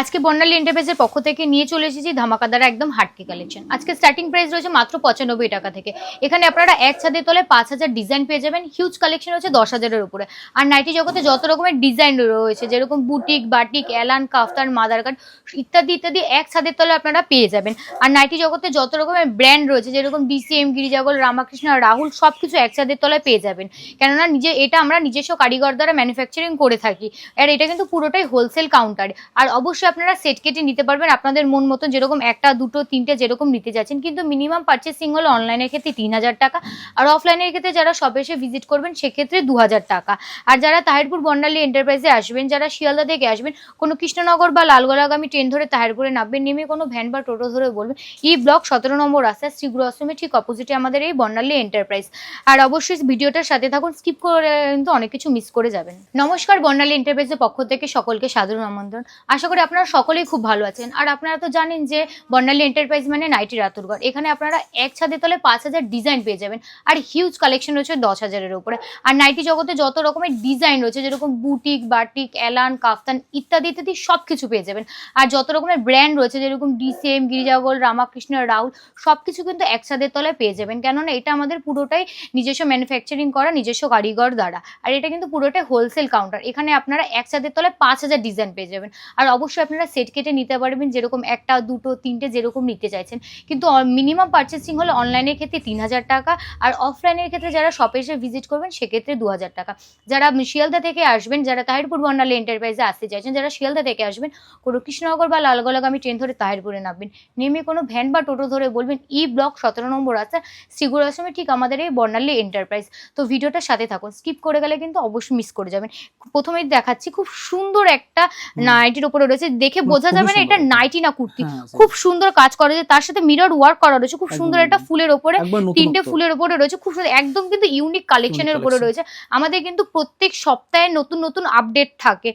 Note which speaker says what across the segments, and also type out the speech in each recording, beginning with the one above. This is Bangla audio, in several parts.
Speaker 1: আজকে বর্ণালী এন্টারপ্রাইজের পক্ষ থেকে নিয়ে চলে এসেছি ধামাকাদার একদম হাটকে কালেকশন আজকে স্টার্টিং প্রাইস রয়েছে মাত্র পঁচানব্বই টাকা থেকে। এখানে আপনারা এক ছাদের তলায় পাঁচ হাজার ডিজাইন পেয়ে যাবেন। হিউজ কালেকশন রয়েছে দশ হাজারের উপরে। আর নাইটি জগতে যত রকমের ডিজাইন রয়েছে, যেরকম বুটিক বাটিক এলান কাফতান মাদার কার্ড ইত্যাদি ইত্যাদি এক ছাদের তলায় আপনারা পেয়ে যাবেন। আর নাইটি জগতে যত রকমের ব্র্যান্ড রয়েছে, যেরকম ডিসিএম গিরিজাগল, রামাকৃষ্ণ, রাহুল সব কিছু এক ছাদের তলায় পেয়ে যাবেন। কেননা নিজে, এটা আমরা নিজস্ব কারিগর দ্বারা ম্যানুফ্যাকচারিং করে থাকি। আর এটা কিন্তু পুরোটাই হোলসেল কাউন্টার আর অবশ্যই আপনারা সেট কেটে নিতে পারবেন। আপনাদের মন মতন যেরকম একটা, দুটো, তিনটে যেরকম নিতে যাচ্ছেন, কিন্তু মিনিমাম পারচেসিং হলো অনলাইনের ক্ষেত্রে তিন হাজার টাকা। আর অফলাইনের ক্ষেত্রে যারা সব এসে ভিজিট করবেন, সেক্ষেত্রে দু হাজার টাকা। আর যারা তাহিরপুর বন্ডালী এন্টারপ্রাইজে আসবেন, যারা শিয়ালদা থেকে আসবেন, কোনো কৃষ্ণনগর বা লালগোলাগামী ট্রেন ধরে তাহিরপুরে নামবেন, নেমে কোনো ভ্যান বা টোটো ধরে বলবেন ই ব্লক সতেরো নম্বর রাস্তা শ্রীগুরু আশ্রমের ঠিক অপোজিটে আমাদের এই বন্ডালী এন্টারপ্রাইজ আর অবশ্যই ভিডিওটার সাথে থাকুন স্কিপ করে কিন্তু অনেক কিছু মিস করে যাবেন। নমস্কার বর্ণালী এন্টারপ্রাইজের পক্ষ থেকে সকলকে সাধারণ আমন্ত্রণ। আশা করি আপনারা সকলেই খুব ভালো আছেন। আর আপনারা তো জানেন যে বর্ণালী এন্টারপ্রাইজ মানে নাইটি রাতুরগড় এখানে আপনারা এক ছাদে তলে পাঁচ হাজার ডিজাইন পেয়ে যাবেন। আর হিউজ কালেকশন রয়েছে দশ হাজারের উপরে। আর নাইটি জগতে যত রকমের ডিজাইন রয়েছে, যেরকম বুটিক, বাটিক, এলান, কাফতান ইত্যাদি ইত্যাদি সব কিছু পেয়ে যাবেন। আর যত রকমের ব্র্যান্ড রয়েছে, যেরকম ডিসিএম গিরিজাগোল রামাকৃষ্ণ রাউল সব কিছু কিন্তু এক ছাদের তলায় পেয়ে যাবেন। কেননা এটা আমাদের পুরোটাই নিজস্ব ম্যানুফ্যাকচারিং করা, নিজস্ব কারিগর দ্বারা। আর এটা কিন্তু পুরোটাই হোলসেল কাউন্টার এখানে আপনারা এক ছাদের তলায় পাঁচ হাজার ডিজাইন পেয়ে যাবেন। আর অবশ্যই আপনারা সেট কেটে নিতে পারবেন যেরকম একটা দুটো তিনটে যেরকম নিতে চাইছেন। কিন্তু মিনিমাম পারচেসিং হলে অনলাইনের ক্ষেত্রে তিন হাজার টাকা আর অফলাইনের ক্ষেত্রে যারা শপে এসে ভিজিট করবেন সেক্ষেত্রে দু হাজার টাকা। যারা শিয়ালদা থেকে আসবেন যারা তাহিরপুর বর্ণালী এন্টারপ্রাইজে আসতে চাইছেন যারা শিয়ালদা থেকে আসবেন কোনো কৃষ্ণনগর বা লালগোলাগামী ট্রেন ধরে তাহিরপুরে নামবেন। নেমে কোনো ভ্যান বা টোটো ধরে বলবেন ই ব্লক সতেরো নম্বর রাস্তা শ্রীগুরু আশ্রমে ঠিক আমাদের এই বর্ণালী এন্টারপ্রাইজ তো ভিডিওটার সাথে থাকুন। স্কিপ করে গেলে কিন্তু অবশ্যই মিস করে যাবেন। প্রথমেই দেখাচ্ছি খুব সুন্দর একটা নাইটির উপরে রয়েছে দেখে বোঝা যাবে না এটা নাইটি না কুর্তি।
Speaker 2: হ্যাঁ,
Speaker 1: খুব সুন্দর কাজ করা রয়েছে তার সাথে মিরর ওয়ার্ক করা রয়েছে খুব সুন্দর একটা ফুলের ওপরে তিনটে ফুলের উপরে রয়েছে খুব সুন্দর একদম কিন্তু ইউনিক কালেকশনের উপরে। রয়েছে। আমাদের কিন্তু প্রত্যেক সপ্তাহে নতুন নতুন আপডেট থাকে।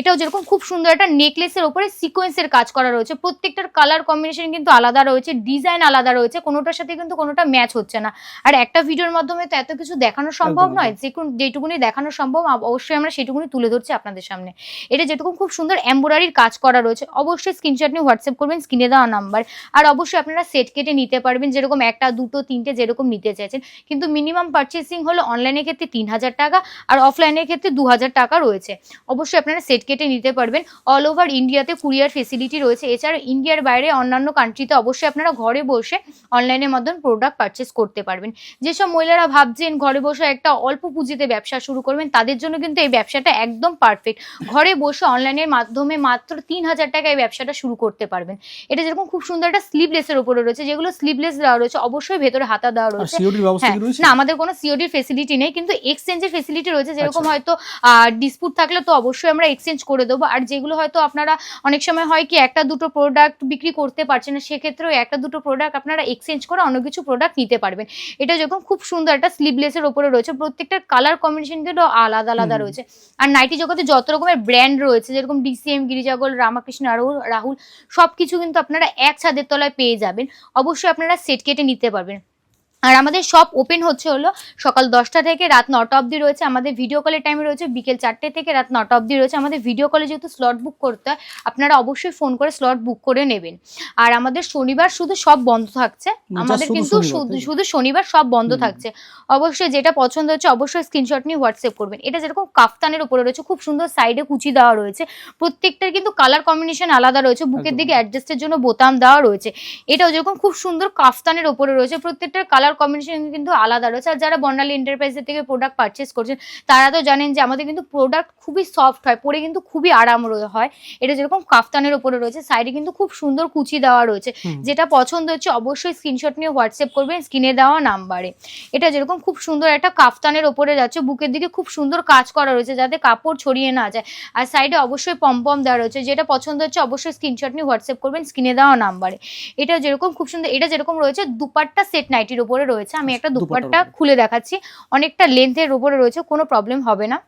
Speaker 1: এটাও যেরকম খুব সুন্দর একটা নেকলেসের উপরে সিকোয়েন্সের কাজ করা রয়েছে। প্রত্যেকটার কালার কম্বিনেশন কিন্তু আলাদা রয়েছে ডিজাইন আলাদা রয়েছে কোনোটার সাথে কিন্তু কোনোটা ম্যাচ হচ্ছে না। আর একটা ভিডিওর মাধ্যমে তো এত কিছু দেখানো সম্ভব নয় যে যেটুকুনি দেখানো সম্ভব অবশ্যই আমরা সেটুকুনি তুলে ধরছি আপনাদের সামনে। এটা যেটুকু খুব সুন্দর এম্বোরারির কাজ করা রয়েছে অবশ্যই স্ক্রিনশট নিয়ে হোয়াটসঅ্যাপ করবেন স্ক্রিনে দেওয়া নাম্বার আর অবশ্যই আপনারা সেট কেটে নিতে পারবেন যেরকম একটা দুটো তিনটে যেরকম নিতে চাইছেন। কিন্তু মিনিমাম পারচেসিং হলো অনলাইনের ক্ষেত্রে তিন হাজার টাকা আর অফলাইনের ক্ষেত্রে দু হাজার টাকা রয়েছে। অবশ্যই আপনারা সেট কেটে নিতে পারবেন। অল ওভার ইন্ডিয়াতে কুরিয়ার ফেসিলিটি রয়েছে। এছাড়া ইন্ডিয়ার বাইরে অন্যান্য কান্ট্রিতে অবশ্যই আপনারা ঘরে বসে অনলাইনের মাধ্যমে প্রোডাক্ট পারচেস করতে পারবেন। যেসব মহিলারা ভাবছেন ঘরে বসে একটা অল্প পুঁজিতে ব্যবসা শুরু করবেন তাদের জন্য কিন্তু এই ব্যবসাটা একদম পারফেক্ট ঘরে বসে অনলাইনের মাধ্যমে মাত্র তিন হাজার টাকায় এই ব্যবসাটা শুরু করতে পারবেন। এটা যেরকম খুব সুন্দর একটা স্লিভলেসের উপরে রয়েছে যেগুলো স্লিভলেস দেওয়া রয়েছে অবশ্যই ভেতরে হাতা দেওয়া রয়েছে। হ্যাঁ না আমাদের কোনো সিওডির ফেসিলিটি নেই কিন্তু এক্সচেঞ্জের ফেসিলিটি রয়েছে যেরকম
Speaker 2: আচ্ছা।
Speaker 1: হয়তো ডিসপুট থাকলে তো অবশ্যই আমরা এক্সচেঞ্জ করে দেবো। আর যেগুলো হয়তো আপনারা অনেক সময় হয় কি একটা দুটো প্রোডাক্ট বিক্রি করতে পারছেন না সেক্ষেত্রেও একটা দুটো প্রোডাক্ট আপনারা এক্সচেঞ্জ করে অন্য কিছু প্রোডাক্ট নিতে পারবেন। এটা যখন খুব সুন্দর একটা স্লিভলেসের ওপরে রয়েছে প্রত্যেকটার কালার কম্বিনেশন কিন্তু আলাদা আলাদা রয়েছে। আর নাইটি জগতে যত রকমের ব্র্যান্ড রয়েছে যেরকম ডিসিএম গিরিজাগল রামাকৃষ্ণ রাহুল রাহুল সব কিছু কিন্তু আপনারা এক ছাদের তলায় পেয়ে যাবেন। অবশ্যই আপনারা সেট কেটে নিতে পারবেন। আর আমাদের সব ওপেন হচ্ছে হলো সকাল দশটা থেকে রাত নটা অবধি রয়েছে। আমাদের ভিডিও কলের টাইমে রয়েছে বিকেল চারটে থেকে রাত নটা অবধি রয়েছে। আমাদের ভিডিও কলে যেহেতু স্লট বুক করতে হয় আপনারা অবশ্যই ফোন করে স্লট বুক করে নেবেন। আর আমাদের শনিবার শুধু সব বন্ধ থাকছে। আমাদের কিন্তু শুধু শুধু শনিবার সব বন্ধ থাকছে। অবশ্যই যেটা পছন্দ হচ্ছে অবশ্যই স্ক্রিনশট নিয়ে হোয়াটসঅ্যাপ করবেন। এটা যেরকম কাফতানের উপরে রয়েছে খুব সুন্দর সাইডে কুচি দেওয়া রয়েছে। প্রত্যেকটার কিন্তু কালার কম্বিনেশন আলাদা রয়েছে। বুকের দিকে অ্যাডজাস্টের জন্য বোতাম দেওয়া রয়েছে। এটাও যেরকম খুব সুন্দর কাফতানের ওপরে রয়েছে। প্রত্যেকটার কালার কম্বিনেশন কিন্তু আলাদা রয়েছে। আর যারা বর্ণালী এন্টারপ্রাইজের থেকে প্রোডাক্ট পারচেস করছেন তারা তো জানেন যে আমাদের কিন্তু প্রোডাক্ট খুবই সফট হয় পরে কিন্তু খুবই আরাম হয়। এটা যেরকম কাফতানের ওপরে রয়েছে সাইডে কিন্তু খুব সুন্দর কুচি দেওয়া রয়েছে। যেটা পছন্দ হচ্ছে অবশ্যই স্ক্রিনশট নিয়ে হোয়াটসঅ্যাপ করবেন স্ক্রিনে দেওয়া নাম্বারে। এটা যেরকম খুব সুন্দর একটা কাফতানের ওপরে যাচ্ছে বুকের দিকে খুব সুন্দর কাজ করা রয়েছে যাতে কাপড় ছড়িয়ে না যায়। আর সাইডে অবশ্যই পম্পম দেওয়া রয়েছে যেটা পছন্দ হচ্ছে অবশ্যই স্ক্রিনশট নিয়ে হোয়াটসঅ্যাপ করবেন স্ক্রিনে দেওয়া নাম্বারে। এটা যেরকম খুব সুন্দর এটা যেরকম রয়েছে দুপাট্টা সেট নাইটির উপরে রয়েছে। আমি একটা
Speaker 2: দুপাটা
Speaker 1: দুপাট্টা খুলে দেখাচ্ছি। অনেকটা লেন্থের উপরে রয়েছে কোনো প্রবলেম হবে না।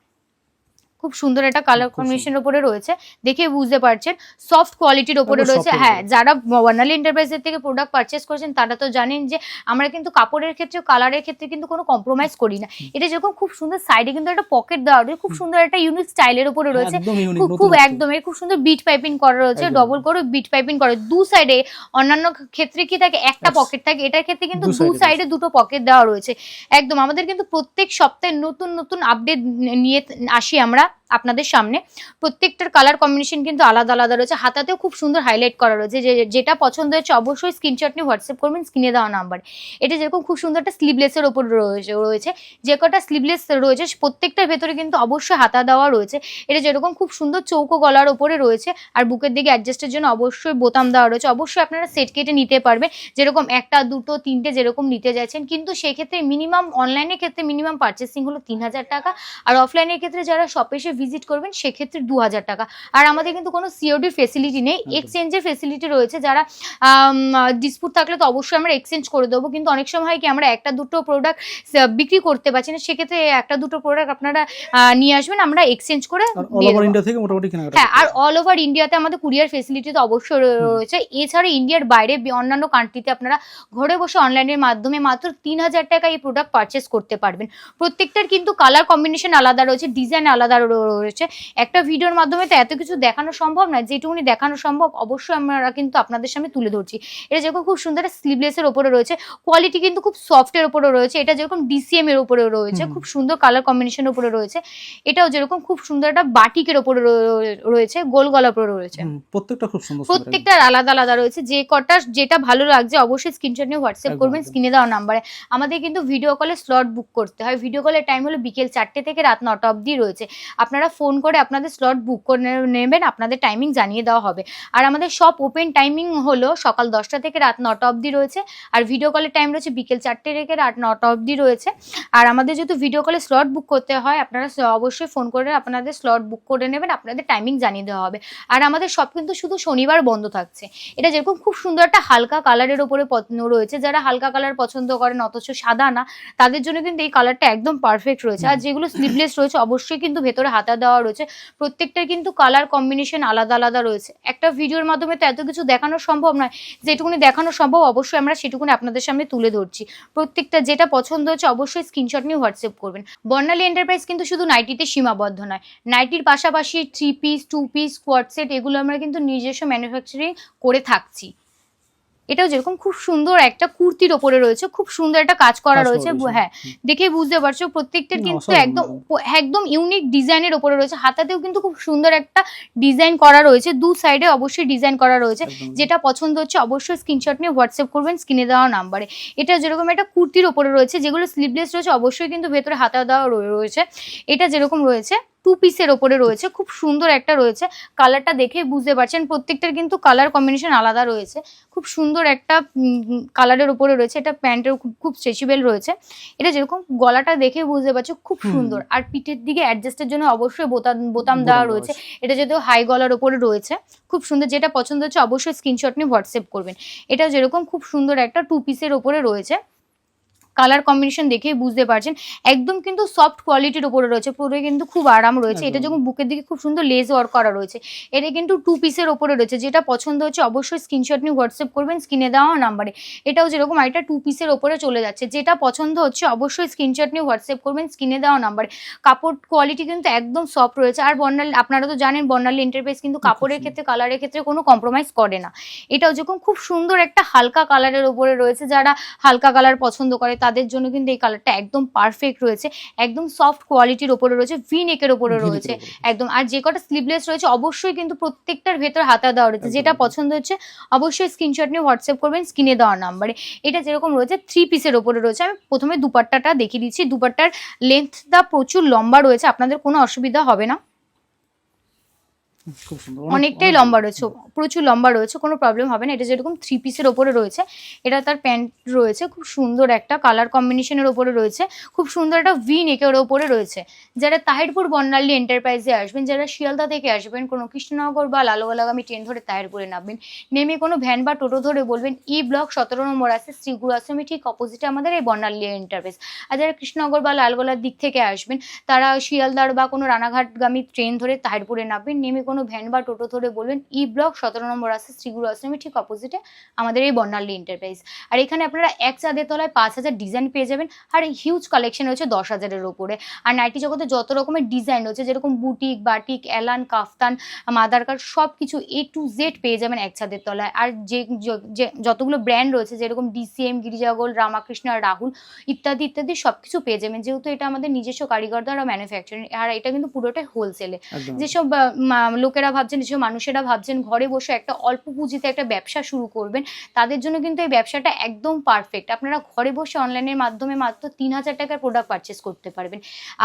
Speaker 1: খুব সুন্দর একটা কালার কম্বিনেশনের উপরে রয়েছে। দেখে বুঝতে পারছেন সফট কোয়ালিটির উপরে
Speaker 2: একদম
Speaker 1: রয়েছে। হ্যাঁ যারা বর্ণালী এন্টারপ্রাইজের থেকে প্রোডাক্ট পারচেস করেছেন তারা তো জানেন যে আমরা কিন্তু কাপড়ের ক্ষেত্রে কালারের ক্ষেত্রে কিন্তু কোনো কম্প্রোমাইজ করি না। এটা যেরকম খুব সুন্দর সাইডে কিন্তু একটা পকেট দেওয়া রয়েছে খুব সুন্দর একটা ইউনিক স্টাইলের উপরে রয়েছে। খুব খুব একদম খুব সুন্দর বিট পাইপিং করা রয়েছে ডবল করে বিট পাইপিং করা। দু সাইডে অন্যান্য ক্ষেত্রে কি থাকে একটা পকেট থাকে এটার ক্ষেত্রে কিন্তু
Speaker 2: দু
Speaker 1: সাইডে দুটো পকেট দেওয়া রয়েছে। একদম আমাদের কিন্তু প্রত্যেক সপ্তাহে নতুন নতুন আপডেট নিয়ে আসি আমরা। した。আপনাদের সামনে। প্রত্যেকটার কালার কম্বিনেশন কিন্তু আলাদা আলাদা রয়েছে। হাতাতেও খুব সুন্দর হাইলাইট করা রয়েছে। যে, যেটা পছন্দ হয়েছে অবশ্যই স্ক্রিনশট নিয়ে হোয়াটসঅ্যাপ করবেন স্ক্রিনে দেওয়া নাম্বার এটা যেরকম খুব সুন্দর একটা স্লিভলেসের ওপর রয়েছে রয়েছে। যে কটা স্লিভলেস রয়েছে, প্রত্যেকটার ভেতরে কিন্তু অবশ্যই হাতা দেওয়া রয়েছে। এটা যেরকম খুব সুন্দর চৌকো গলার ওপরে রয়েছে। আর বুকের দিকে অ্যাডজাস্টের জন্য অবশ্যই বোতাম দেওয়া রয়েছে। অবশ্যই আপনারা সেট কেটে নিতে পারবেন। যেরকম একটা, দুটো, তিনটে যেরকম নিতে চাইছেন কিন্তু সেক্ষেত্রে মিনিমাম অনলাইনের ক্ষেত্রে মিনিমাম পার্চেসিং হলো তিন হাজার টাকা। আর অফলাইনের ক্ষেত্রে যারা শপে এসে ভিজিট করবেন সেক্ষেত্রে দু হাজার টাকা। আর আমাদের কিন্তু কোনো সিওডির ফেসিলিটি নেই। এক্সচেঞ্জের ফেসিলিটি রয়েছে যারা ডিসপুট থাকলে তো অবশ্যই আমরা এক্সচেঞ্জ করে দেবো। কিন্তু অনেক সময় হয় কি আমরা একটা দুটো প্রোডাক্ট বিক্রি করতে পারছি না। সেক্ষেত্রে একটা দুটো প্রোডাক্ট আপনারা নিয়ে আসবেন। আমরা এক্সচেঞ্জ করে হ্যাঁ আর অল ওভার ইন্ডিয়াতে আমাদের কুরিয়ার ফেসিলিটি তো অবশ্যই রয়েছে। এছাড়া ইন্ডিয়ার বাইরে অন্যান্য কান্ট্রিতে আপনারা ঘরে বসে অনলাইনের মাধ্যমে মাত্র তিন হাজার টাকা এই প্রোডাক্ট পারচেস করতে পারবেন। প্রত্যেকটার কিন্তু কালার কম্বিনেশন আলাদা রয়েছে ডিজাইন আলাদা রয়েছে। একটা ভিডিওর মাধ্যমে তো এত কিছু দেখানো সম্ভব না যেটুকুনি দেখানো সম্ভব অবশ্যই আমরা কিন্তু আপনাদের সামনে তুলে ধরছি। এটা যেরকম খুব সুন্দর স্লিভলেসের ওপরে রয়েছে কোয়ালিটি কিন্তু খুব সফটের ওপরে রয়েছে এটা যেরকম ডিসিএম এর ওপরে রয়েছে খুব সুন্দর কালার কম্বিনেশনের উপরে রয়েছে এটাও যেরকম খুব সুন্দর একটা বাটিকের ওপরে রয়েছে গোল গলার উপরে রয়েছে।
Speaker 2: প্রত্যেকটা খুব সুন্দর
Speaker 1: প্রত্যেকটার আলাদা আলাদা রয়েছে যে কটা যেটা ভালো লাগছে অবশ্যই স্ক্রিনশট নিয়ে হোয়াটসঅ্যাপ করবেন। স্ক্রিনে দেওয়া নাম্বারে আমাদের কিন্তু ভিডিও কলে স্লট বুক করতে হয় ভিডিও কলের টাইম হলো বিকেল চারটে থেকে রাত নটা অবধি রয়েছে। আপনারা ফোন করে আপনাদের স্লট বুক করে নেবেন, আপনাদের টাইমিং জানিয়ে দেওয়া হবে। আর আমাদের সব ওপেন টাইমিং হলো সকাল দশটা থেকে রাত নটা অবধি রয়েছে। আর ভিডিও কলের টাইম রয়েছে বিকেল চারটে থেকে রাত নটা অবধি রয়েছে। আর আমাদের যেহেতু ভিডিও কলে স্লট বুক করতে হয়, আপনারা অবশ্যই ফোন করে আপনাদের স্লট বুক করে নেবেন, আপনাদের টাইমিং জানিয়ে দেওয়া হবে। আর আমাদের সব কিন্তু শুধু শনিবার বন্ধ থাকছে। এটা যেরকম খুব সুন্দর একটা হালকা কালারের ওপরে রয়েছে। যারা হালকা কালার পছন্দ করেন, অথচ সাদা না, তাদের জন্য কিন্তু এই কালারটা একদম পারফেক্ট রয়েছে। আর যেগুলো স্লিভলেস রয়েছে, অবশ্যই কিন্তু ভেতরে হাতা দেওয়া রয়েছে। প্রত্যেকটার কিন্তু কালার কম্বিনেশন আলাদা আলাদা রয়েছে। একটা ভিডিওর মাধ্যমে তো এত কিছু দেখানো সম্ভব নয়। যেটুকুনি দেখানো সম্ভব, অবশ্যই আমরা সেটুকুনি আপনাদের সামনে তুলে ধরছি। প্রত্যেকটা যেটা পছন্দ হচ্ছে অবশ্যই স্ক্রিনশট নিয়ে হোয়াটসঅ্যাপ করবেন। বর্ণালী এন্টারপ্রাইজ কিন্তু শুধু নাইটিতে সীমাবদ্ধ নয়। নাইটির পাশাপাশি three piece two piece quad set এগুলো আমরা কিন্তু নিজস্ব ম্যানুফ্যাকচারিং করে থাকছি। এটাও যেরকম খুব সুন্দর একটা কুর্তির ওপরে রয়েছে খুব সুন্দর একটা কাজ করা রয়েছে। হ্যাঁ দেখে বুঝতে পারছ প্রত্যেকটার কিন্তু একদম
Speaker 2: একদম।
Speaker 1: ইউনিক ডিজাইনের ওপরে রয়েছে হাতাতেও কিন্তু খুব সুন্দর একটা ডিজাইন করা রয়েছে দু সাইডে অবশ্যই ডিজাইন করা রয়েছে যেটা পছন্দ হচ্ছে অবশ্যই স্ক্রিনশট নিয়ে হোয়াটসঅ্যাপ করবেন স্ক্রিনে দেওয়া নাম্বারে এটা যেরকম একটা কুর্তির ওপরে রয়েছে যেগুলো স্লিভলেস রয়েছে অবশ্যই কিন্তু ভেতরে হাতা দেওয়া রয়ে- রয়েছে এটা যেরকম রয়েছে টু পিসের ওপরে রয়েছে খুব সুন্দর একটা রয়েছে। কালারটা দেখে বুঝতে পারছেন প্রত্যেকটার কিন্তু কালার কম্বিনেশন আলাদা রয়েছে। খুব সুন্দর একটা কালারের ওপরে রয়েছে এটা প্যান্টের খুব খুব স্ট্রেচেবল রয়েছে। এটা যেরকম গলাটা দেখে বুঝতে পারছ খুব সুন্দর। আর পিঠের দিকে অ্যাডজাস্টের জন্য অবশ্যই বোতাম বোতাম দেওয়া
Speaker 2: দেওয়া
Speaker 1: রয়েছে। এটা যদিও হাই গলার ওপরে রয়েছে খুব সুন্দর। যেটা পছন্দ হচ্ছে অবশ্যই স্ক্রিনশট নিয়ে হোয়াটসঅ্যাপ করবেন। এটা যেরকম খুব সুন্দর একটা টু পিসের ওপরে রয়েছে। কালার কম্বিনেশন দেখেই বুঝতে পারছেন। একদম কিন্তু সফট কোয়ালিটির উপরে রয়েছে পুরো কিন্তু খুব আরাম রয়েছে। এটা যখন বুকের দিকে খুব সুন্দর লেস ওয়ার্ক করা রয়েছে এটা কিন্তু টু পিসের ওপরে রয়েছে। যেটা পছন্দ হচ্ছে অবশ্যই স্ক্রিনশট নিয়ে হোয়াটসঅ্যাপ করবেন স্ক্রিনে দেওয়া নাম্বারে এটাও যেরকম একটা টু পিসের ওপরে চলে যাচ্ছে। যেটা পছন্দ হচ্ছে অবশ্যই স্ক্রিনশট নিয়ে হোয়াটসঅ্যাপ করবেন স্ক্রিনে দেওয়া নাম্বারে কাপড় কোয়ালিটি কিন্তু একদম সফট রয়েছে। আর বর্ণালী আপনারা তো জানেন বর্ণালী এন্টারপ্রাইজ কিন্তু কাপড়ের ক্ষেত্রে কালারের ক্ষেত্রে কোনো কম্প্রোমাইজ করে না। এটাও যেরকম খুব সুন্দর একটা হালকা কালারের ওপরে রয়েছে যারা হালকা কালার পছন্দ করে তাদের জন্য কিন্তু এই কালারটা একদম পারফেক্ট রয়েছে। একদম সফট কোয়ালিটির ওপরে রয়েছে ভি নেকের ওপরে রয়েছে। একদম আর যে কটা স্লিভলেস রয়েছে অবশ্যই কিন্তু প্রত্যেকটার ভেতর হাতা দেওয়া রয়েছে। যেটা পছন্দ হচ্ছে অবশ্যই স্ক্রিনশট নিয়ে হোয়াটসঅ্যাপ করবেন স্ক্রিনে দেওয়া নাম্বারে এটা যেরকম রয়েছে থ্রি পিসের ওপরে রয়েছে। আমি প্রথমে দুপাট্টাটা দেখিয়ে দিচ্ছি। দুপাট্টার লেন্থটা প্রচুর লম্বা রয়েছে আপনাদের কোনো অসুবিধা হবে না। অনেকটাই লম্বা রয়েছে প্রচুর লম্বা রয়েছে কোনো প্রবলেম হবে না। এটা যেরকম থ্রি পিসের ওপরে রয়েছে এটা তার প্যান্ট রয়েছে খুব সুন্দর একটা কালার কম্বিনেশনের ওপরে রয়েছে খুব সুন্দর একটা ভি নেকের ওপরে রয়েছে। যারা তাহিরপুর বর্ণালী এন্টারপ্রাইজে আসবেন যারা শিয়ালদা থেকে আসবেন কোনো কৃষ্ণনগর বা লালগোলাগামী ট্রেন ধরে তাহিরপুরে নামবেন নেমে কোনো ভ্যান বা টোটো ধরে বলবেন ই ব্লক সতেরো নম্বর আছে শ্রীগুরু আশ্রমী ঠিক অপোজিটে আমাদের এই বর্ণালী এন্টারপ্রাইজ আর যারা কৃষ্ণনগর বা লালগোলার দিক থেকে আসবেন তারা শিয়ালদার বা কোনো রানাঘাটগামী ট্রেন ধরে তাহিরপুরে নামবেন নেমে কোনো ভ্যান বা টোটো ধরে বলবেন ই ব্লক সতেরো নম্বর আছে শ্রীগুরু আশ্রমী ঠিক অপোজিটে আমাদের এই বর্ণালী এন্টারপ্রাইজ আর এখানে আপনারা এক চাঁদের তলায় পাঁচ হাজার ডিজাইন পেয়ে যাবেন আর হিউজ কালেকশন রয়েছে দশ হাজারের ওপরে আর নাইটি জগতে যত রকমের ডিজাইন রয়েছে যেরকম বুটিক বাটিক এলান কাফতান মাদার কার্ড সব কিছু এ টু জেড পেয়ে যাবেন এক ছাদের তলায় আর যে যতগুলো ব্র্যান্ড রয়েছে যেরকম ডিসিএম গিরিজাগোল রামাকৃষ্ণ আর রাহুল ইত্যাদি ইত্যাদি সব কিছু পেয়ে যাবেন। যেহেতু এটা আমাদের নিজস্ব কারিগর দ্বারা ম্যানুফ্যাকচারিং আর এটা কিন্তু পুরোটাই হোলসেলে যেসব লোকেরা ভাবছেন যেসব মানুষেরা ভাবছেন ঘরে বসে একটা অল্প পুঁজিতে একটা ব্যবসা শুরু করবেন, তাদের জন্য কিন্তু এই ব্যবসাটা একদম পারফেক্ট আপনারা ঘরে বসে অনলাইনের মাধ্যমে মাত্র তিন হাজার টাকার প্রোডাক্ট পারচেস করতে পারবেন।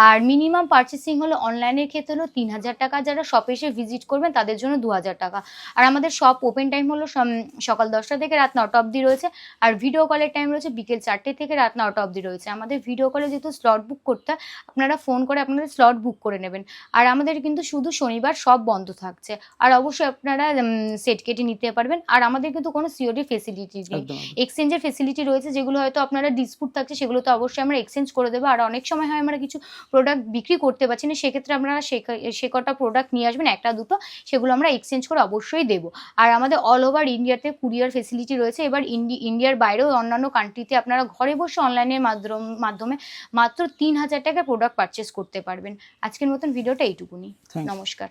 Speaker 1: আর মিনিমাম পারচেসিং হলো অনলাইনের ক্ষেত্রে হলো তিন হাজার টাকা। যারা শপে এসে ভিজিট করবেন, তাদের জন্য দু হাজার টাকা। আর আমাদের শপ ওপেন টাইম হলো সকাল দশটা থেকে রাত নটা অবধি রয়েছে। আর ভিডিও কলের টাইম রয়েছে বিকেল চারটে থেকে রাত নটা অবধি রয়েছে। আমাদের ভিডিও কলে যেহেতু স্লট বুক করতে আপনারা ফোন করে আপনাদের স্লট বুক করে নেবেন। আর আমাদের কিন্তু শুধু শনিবার সব বন্ধ থাকছে। আর অবশ্যই আপনারা সেট কেটে নিতে পারবেন। আর আমাদের কিন্তু কোনো সিওডি ফেসিলিটি নেই। এক্সচেঞ্জের ফেসিলিটি রয়েছে যেগুলো হয়তো আপনারা ডিসপুট থাকছে সেগুলো তো অবশ্যই আমরা এক্সচেঞ্জ করে দেবো। আর অনেক সময় হয় আমরা কিছু প্রোডাক্ট বিক্রি করতে পারছি না সেক্ষেত্রে আপনারা সে কটা প্রোডাক্ট নিয়ে আসবেন একটা দুটো সেগুলো আমরা এক্সচেঞ্জ করে অবশ্যই দেবো। আর আমাদের অল ওভার ইন্ডিয়াতে কুরিয়ার ফেসিলিটি রয়েছে। এবার ইন্ডি- ইন্ডিয়ার বাইরেও অন্যান্য কান্ট্রিতে আপনারা ঘরে বসে অনলাইনের মাধ্যম মাধ্যমে মাত্র তিন হাজার টাকা প্রোডাক্ট পারচেস করতে পারবেন। আজকের মতন ভিডিওটা এইটুকুনি। নমস্কার।